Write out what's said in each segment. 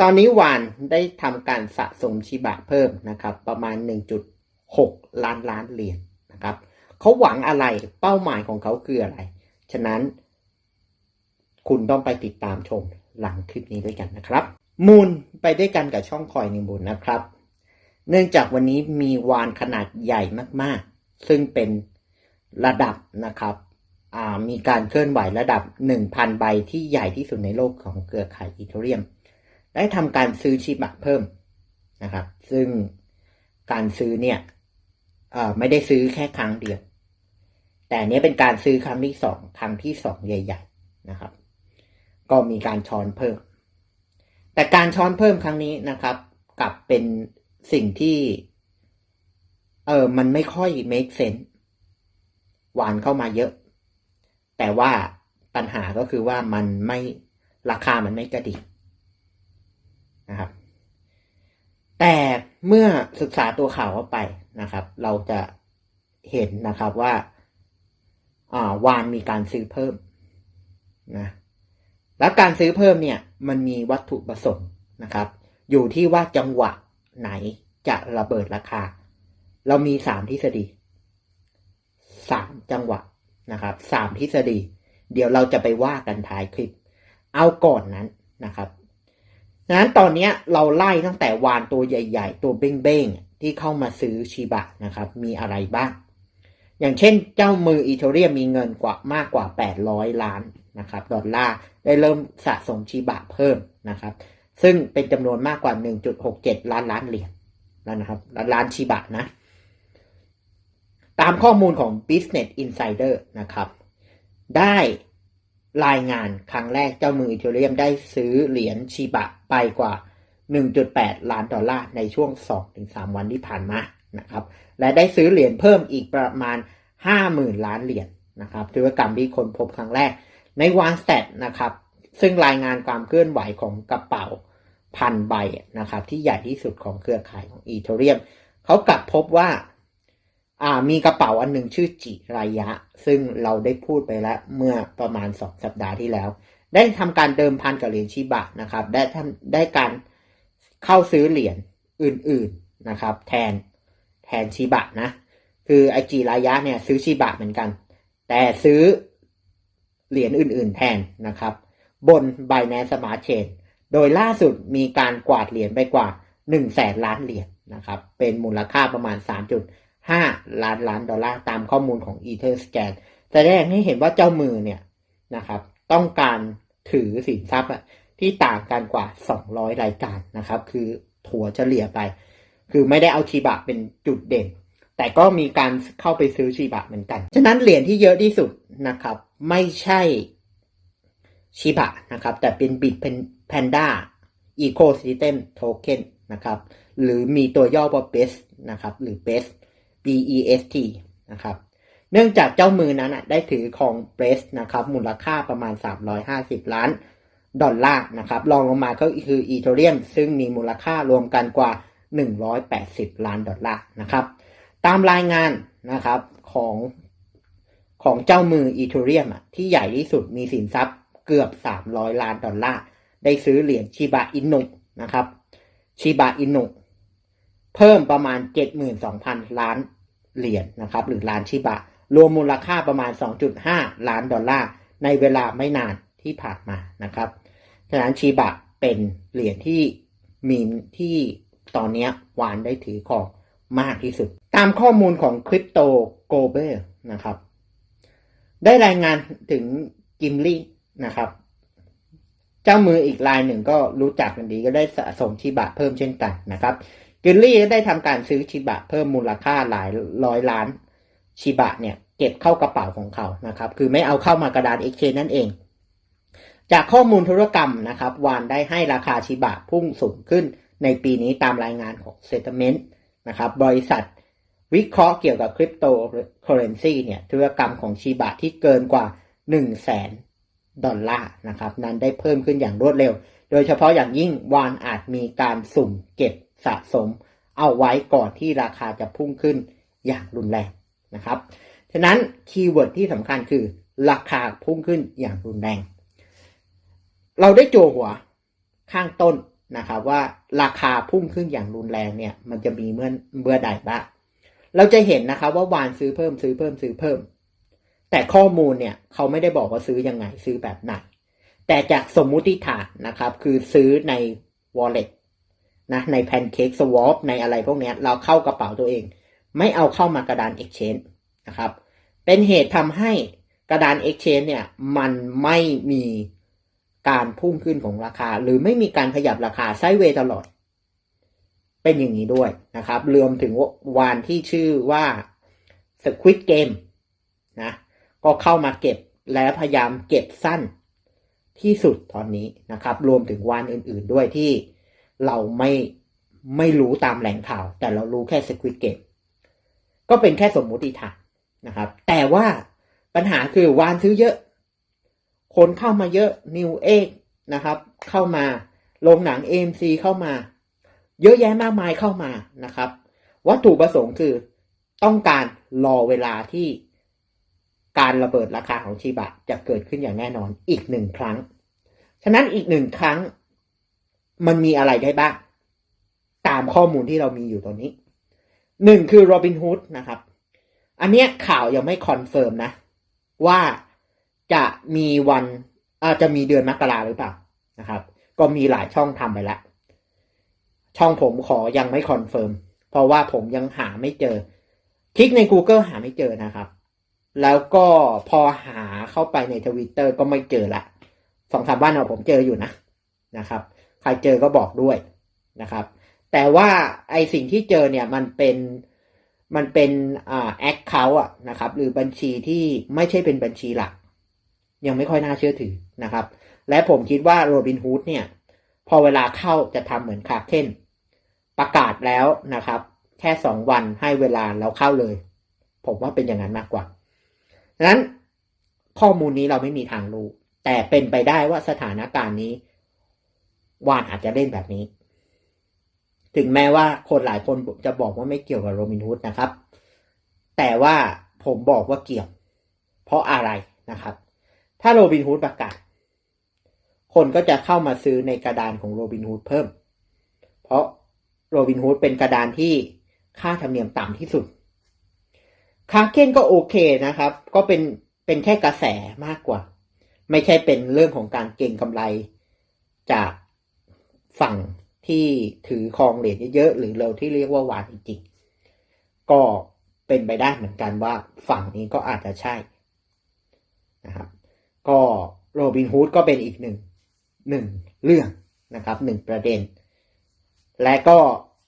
ตอนนี้วานได้ทำการสะสมชิบะเพิ่มนะครับ ประมาณ 1.6 ล้านล้านเหรียญนะครับเขาหวังอะไรเป้าหมายของเขาคืออะไร ฉะนั้นคุณต้องไปติดตามชมหลังคลิปนี้ด้วยกันนะครับ มูลไปด้วยกันกับช่องคอยในมูลนะครับ เนื่องจากวันนี้มีวานขนาดใหญ่มากๆ ซึ่งเป็นระดับนะครับมีการเคลื่อนไหวระดับ 1,000 ใบที่ใหญ่ที่สุดในโลกของเครือข่ายอีเทเรียม ได้ทำการซื้อชิบะเพิ่มนะครับ ซึ่งการซื้อเนี่ยไม่ได้ซื้อแค่ครั้งเดียว แต่นเนี้ยเป็นการซื้อครั้งที่สองครั้งที่สองใหญ่ ๆนะครับ ก็มีการช้อนเพิ่ม แต่การช้อนเพิ่มครั้งนี้นะครับ กลับเป็นสิ่งที่ เออมันไม่ค่อย make sense หวานเข้ามาเยอะ แต่ว่าปัญหาก็คือว่ามันไม่ราคามันไม่กระดิก นะครับ แต่เมื่อศึกษาตัวข่าวเข้าไปนะครับ เราจะเห็นนะครับว่าอาวานมีการซื้อเพิ่มนะแล้วการซื้อเพิ่มเนี่ย มันมีวัตถุประสงค์นะครับ อยู่ที่ว่าจังหวะไหนจะระเบิดราคา เรามีสามทฤษฎีสามจังหวะนะครับสามทฤษฎี เดี๋ยวเราจะไปว่ากันท้ายคลิป เอาก่อนนั้นนะครับ ดังนั้นตอนนี้เราไล่ตั้งแต่วานตัวใหญ่ ๆ ตัวเบ้งๆที่เข้ามาซื้อชีบะนะครับ มีอะไรบ้าง อย่างเช่นเจ้ามืออีเทเรียมมีเงินกว่ามากกว่า 800 ล้านนะครับดอลลาร์ได้เริ่มสะสมชีบะเพิ่มนะครับ ซึ่งเป็นจำนวนมากกว่า 1.67 ล้านล้านเหรียญแล้วนะครับล้านล้านชีบะนะ ตามข้อมูลของ Business Insider นะครับ ได้ รายงานครั้งแรกเจ้ามืออีเทเรียมได้ซื้อเหรียญชีบะไปกว่า 1.8 ล้านดอลลาร์ในช่วง 2-3 วันที่ผ่านมานะครับ และได้ซื้อเหรียญเพิ่มอีกประมาณ 50,000 ล้านเหรียญนะครับธุรกรรมที่คนพบครั้งแรก ในวานสเตนะครับ ซึ่งรายงานความเคลื่อนไหวของกระเป๋าพันใบนะครับ ที่ใหญ่ที่สุดของเครือข่ายของอีเทเรียมเขากลับพบว่า อ่ามีกระเป๋าอันหนึ่งชื่อจิรายะ ซึ่งเราได้พูดไปแล้วเมื่อประมาณสองสัปดาห์ที่แล้ว ได้ทำการเดิมพันกับเหรียญชิบะนะครับ ได้ทำได้การเข้าซื้อเหรียญอื่น ๆนะครับ แทนแทนชิบะนะ คือไอจิรายะเนี่ยซื้อชิบะเหมือนกัน แต่ซื้อเหรียญอื่น ๆ แทนนะครับ บน Binance Smart Chain โดยล่าสุดมีการกวาดเหรียญไปกว่า1แสนล้านเหรียญนะครับ เป็นมูลค่าประมาณ 5 ล้านล้านดอลลาร์ตามข้อมูลของ Etherscan แสดงให้เห็นว่าเจ้ามือเนี่ยนะครับ ต้องการถือสินทรัพย์ที่ต่างกันกว่า 200 รายการนะครับ คือถัวเฉลี่ยไป คือไม่ได้เอาชีบะเป็นจุดเด่น แต่ก็มีการเข้าไปซื้อชีบะเหมือนกัน ฉะนั้นเหรียญที่เยอะที่สุดนะครับ ไม่ใช่ชิบะนะครับ แต่เป็นบิตแพนด้าอีโคซิสเต็มโทเค็นนะครับ หรือมีตัวย่อว่า BEST นะครับ หรือ BEST S T นะครับ เนื่องจากเจ้ามือนั้นได้ถือของ BEST นะครับ มูลค่าประมาณ 350 ล้านดอลลาร์นะครับรองลงมาก็คืออีเทเรียม ซึ่งมีมูลค่ารวมกันกว่า 180 ล้านดอลลาร์นะครับ ตามรายงานนะครับของของเจ้ามืออีเทเรียมที่ใหญ่ที่สุดมีสินทรัพย์เกือบ 300 ล้านดอลลาร์ ได้ซื้อเหรียญชิบะอินุนะครับชิบะอินุ เพิ่มประมาณ 72,000 ล้านเหรียญนะครับหรือล้านชิบะ รวมมูลค่าประมาณ 2.5 ล้านดอลลาร์ ในเวลาไม่นานที่ผ่านมานะครับฉะนั้นชิบะเป็นเหรียญที่มีที่ตอนนี้วานได้ถือของมากที่สุด ตามข้อมูลของคริปโตโกเบอร์นะครับ ได้รายงานถึงกิมลี่นะครับ เจ้ามืออีกรายหนึ่งก็รู้จักกันดีก็ได้สะสมชิบะเพิ่มเช่นกันนะครับ กิลลี่ได้ทำการซื้อชิบะเพิ่มมูลค่าหลายร้อยล้านชิบะเนี่ยเก็บเข้ากระเป๋าของเขานะครับ คือไม่เอาเข้ามากระดานเอ็กชนนนั่นเอง จากข้อมูลธุรกรรมนะครับวานได้ให้ราคาชิบะพุ่งสูงขึ้นในปีนี้ตามรายงานของเซตเมนต์นะครับบริษัทวิเคราะห์เกี่ยวกับคริปโตเคอเรนซีเนี่ยธุรกรรมของชิบะที่เกินกว่า 1 0 0 0 0แสนดอลลาร์นะครับนั้นได้เพิ่มขึ้นอย่างรวดเร็ว โดยเฉพาะอย่างยิ่งวานอาจมีการสุ่มเก็บ สะสมเอาไว้ก่อนที่ราคาจะพุ่งขึ้นอย่างรุนแรงนะครับ ฉะนั้นคีย์เวิร์ดที่สำคัญคือราคาพุ่งขึ้นอย่างรุนแรง เราได้โจหัวข้างต้นนะครับว่าราคาพุ่งขึ้นอย่างรุนแรงเนี่ยมันจะมีเมื่อเมื่อใดบ้าง เราจะเห็นนะครับว่าวานซื้อเพิ่มซื้อเพิ่มซื้อเพิ่ม แต่ข้อมูลเนี่ยเขาไม่ได้บอกว่าซื้อยังไงซื้อแบบไหน แต่จากสมมุติฐานนะครับคือซื้อใน wallet นะใน pancake swap ในอะไรพวกนี้เราเข้ากระเป๋าตัวเอง ไม่เอาเข้ามากระดาน exchange นะครับ เป็นเหตุทำให้กระดาน exchange เนี่ยมันไม่มีการพุ่งขึ้นของราคา หรือไม่มีการขยับราคาไซเวตลอด เป็นอย่างนี้ด้วยนะครับรวมถึงวานที่ชื่อว่า Squid Game นะก็เข้ามาเก็บและพยายามเก็บสั้นที่สุดตอนนี้นะครับ รวมถึงวานอื่น ๆ ด้วยที่ เราไม่ไม่รู้ตามแหล่งข่าว แต่เรารู้แค่ Squid Game ก็เป็นแค่สมมุติฐานนะครับ แต่ว่าปัญหาคือวานซื้อเยอะ คนเข้ามาเยอะนิวเอกนะครับ เข้ามาโรงหนัง AMC เข้ามา เยอะแยะมากมายเข้ามานะครับ วัตถุประสงค์คือต้องการรอเวลาที่การระเบิดราคาของชีบะจะเกิดขึ้นอย่างแน่นอนอีกหนึ่งครั้ง ฉะนั้นอีกหนึ่งครั้ง มันมีอะไรได้บ้าง ตามข้อมูลที่เรามีอยู่ตอนนี้หนึ่งคือโรบินฮูดนะครับ อันเนี้ยข่าวยังไม่คอนเฟิร์มนะ ว่าจะมีวันอาจจะมีเดือนมกราหรือเปล่านะครับ ก็มีหลายช่องทำไปแล้ว ช่องผมขอยังไม่คอนเฟิร์มเพราะว่าผมยังหาไม่เจอ คลิกใน Google หาไม่เจอนะครับ แล้วก็พอหาเข้าไปในทวิตเตอร์ก็ไม่เจอละสองสามวันเอาผมเจออยู่นะนะครับ ใครเจอก็บอกด้วยนะครับ แต่ว่าไอสิ่งที่เจอเนี่ยมันเป็นมันเป็นอ่าแอคเคาท์อะนะครับ หรือบัญชีที่ไม่ใช่เป็นบัญชีหลัก ยังไม่ค่อยน่าเชื่อถือนะครับ และผมคิดว่าโรบินฮูดเนี่ย พอเวลาเข้าจะทำเหมือนคาเคนประกาศแล้วนะครับ แค่สองวันให้เวลาเราเข้าเลย ผมว่าเป็นอย่างนั้นมากกว่าดังนั้นข้อมูลนี้เราไม่มีทางรู้ แต่เป็นไปได้ว่าสถานการณ์นี้ วานอาจจะเล่นแบบนี้ ถึงแม้ว่าคนหลายคนจะบอกว่าไม่เกี่ยวกับโรบินฮูดนะครับ แต่ว่าผมบอกว่าเกี่ยว เพราะอะไรนะครับ ถ้าโรบินฮูดประกาศ คนก็จะเข้ามาซื้อในกระดานของโรบินฮูดเพิ่ม เพราะโรบินฮูดเป็นกระดานที่ค่าธรรมเนียมต่ำที่สุดคาเคนก็โอเคนะครับ ก็เป็นเป็นแค่กระแสมากกว่า ไม่ใช่เป็นเรื่องของการเก็งกำไรจาก ฝั่งที่ถือครองเหรียญเยอะๆหรือเราที่เรียกว่าวานจริงๆก็เป็นไปได้เหมือนกันว่าฝั่งนี้ก็อาจจะใช่นะครับก็โรบินฮูดก็เป็นอีกหนึ่งหนึ่งเรื่องนะครับหนึ่งประเด็น และก็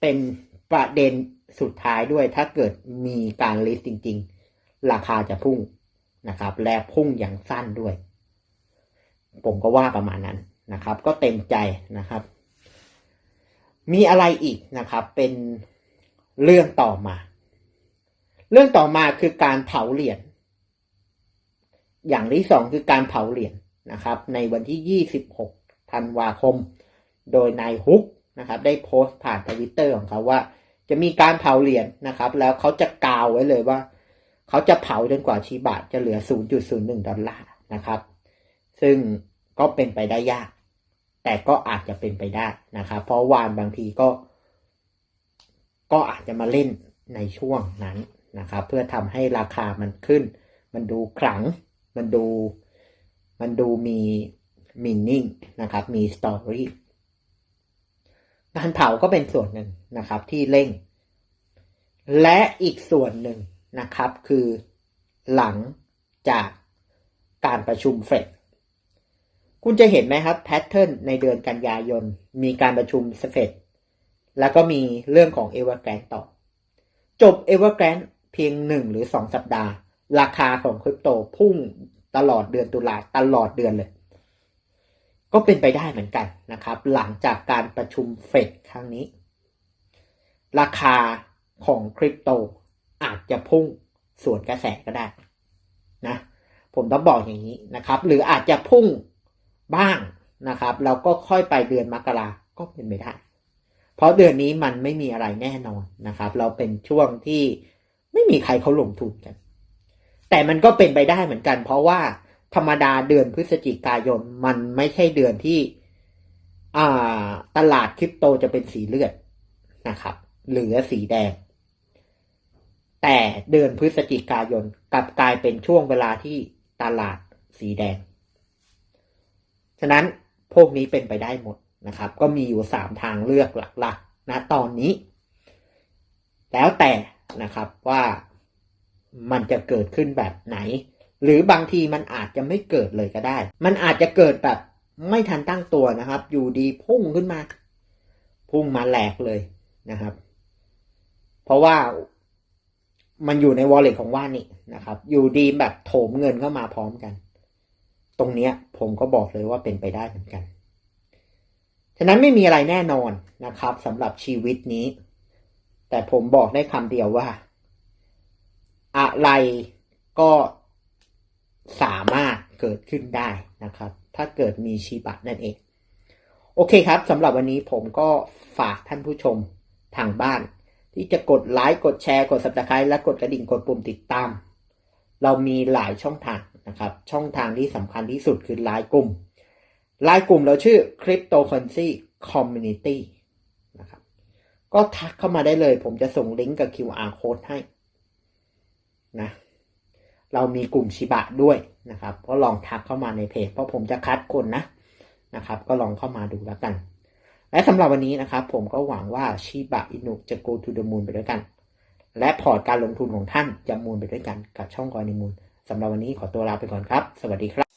เป็นประเด็นสุดท้ายด้วยถ้าเกิดมีการลิสต์จริง ๆ ราคาจะพุ่งนะครับ และพุ่งอย่างสั้นด้วย ผมก็ว่าประมาณนั้นนะครับ ก็เต็มใจนะครับ มีอะไรอีกนะครับ เป็นเรื่องต่อมา เรื่องต่อมาคือการเผาเหรียญอย่างที่สองคือการเผาเหรียญนะครับ ในวันที่ 26ธันวาคม โดยนายฮุกนะครับ ได้โพสต์ผ่านทวิตเตอร์ของเขาว่า จะมีการเผาเหรียญนะครับ แล้วเขาจะกาวไว้เลยว่า เขาจะเผาจนกว่าชีบาทจะเหลือ 0.01 ดอลลาร์นะครับ ซึ่งก็เป็นไปได้ยาก แต่ก็อาจจะเป็นไปได้นะครับเพราะวานบางทีก็ ก็อาจจะมาเล่นในช่วงนั้นนะครับ เพื่อทำให้ราคามันขึ้น มันดูขลัง มันดู มันดูมีมินนิ่งนะครับ มีสตอรี่การเผาก็เป็นส่วนหนึ่งนะครับที่เร่ง และอีกส่วนหนึ่งนะครับคือหลังจากการประชุมเฟด คุณจะเห็นไหมครับแพทเทิร์นในเดือนกันยายน มีการประชุมเฟดแล้วก็มีเรื่องของเอเวอร์แกรนต่อ จบเอเวอร์แกรนเพียงหนึ่งหรือสองสัปดาห์ ราคาของคริปโตพุ่งตลอดเดือนตุลาตลอดเดือนเลย ก็เป็นไปได้เหมือนกันนะครับ หลังจากการประชุมเฟดครั้งนี้ ราคาของคริปโตอาจจะพุ่งสวนกระแสก็ได้นะผมต้องบอกอย่างนี้นะครับ หรืออาจจะพุ่ง บ้างนะครับแล้วก็ค่อยไปเดือนมกราก็เป็นไปได้ เพราะเดือนนี้มันไม่มีอะไรแน่นอนนะครับ เราเป็นช่วงที่ไม่มีใครเขาลงทุนกัน แต่มันก็เป็นไปได้เหมือนกัน เพราะว่าธรรมดาเดือนพฤศจิกายนมันไม่ใช่เดือนที่ตลาดคริปโตจะเป็นสีเลือดนะครับหลือสีแดง แต่เดือนพฤศจิกายนกลับกลายเป็นช่วงเวลาที่ตลาดสีแดง ฉะนั้นพวกนี้เป็นไปได้หมดนะครับ ก็มีอยู่สามทางเลือกหลักๆนะตอนนี้ แล้วแต่นะครับว่ามันจะเกิดขึ้นแบบไหน หรือบางทีมันอาจจะไม่เกิดเลยก็ได้ มันอาจจะเกิดแบบไม่ทันตั้งตัวนะครับ อยู่ดีพุ่งขึ้นมา พุ่งมาแหลกเลยนะครับ เพราะว่ามันอยู่ใน wallet ของว่านนี่นะครับ อยู่ดีแบบโถมเงินเข้ามาพร้อมกัน รงเนี้ยผมก็บอกเลยว่าเป็นไปได้เหมือนกัน ฉะนั้นไม่มีอะไรแน่นอนนะครับสำหรับชีวิตนี้ แต่ผมบอกได้คำเดียวว่า อะไรก็สามารถเกิดขึ้นได้นะครับ ถ้าเกิดมีชีบะนั่นเอง โอเคครับสำหรับวันนี้ผมก็ฝากท่านผู้ชมทางบ้าน ที่จะกดไลค์กดแชร์กด subscribe และกดกระดิ่งกดปุ่มติดตาม เรามีหลายช่องทางนะครับ ช่องทางที่สำคัญที่สุดคือไลน์กลุ่มไลน์กลุ่มเราชื่อ Cryptocurrency Community นะครับ ก็ทักเข้ามาได้เลย ผมจะส่งลิงก์กับ QR code ให้นะ เรามีกลุ่มชิบะด้วยนะครับ ก็ลองทักเข้ามาในเพจ เพราะผมจะคัดคนนะนะครับ ก็ลองเข้ามาดูแล้วกัน และสำหรับวันนี้นะครับ ผมก็หวังว่าชิบะอินุจะ go to the moon ไปด้วยกัน และพอร์ตการลงทุนของท่านจะมูลไปด้วยกันกับช่องกอนิมูลสำหรับวันนี้ขอตัวลาไปก่อนครับ สวัสดีครับ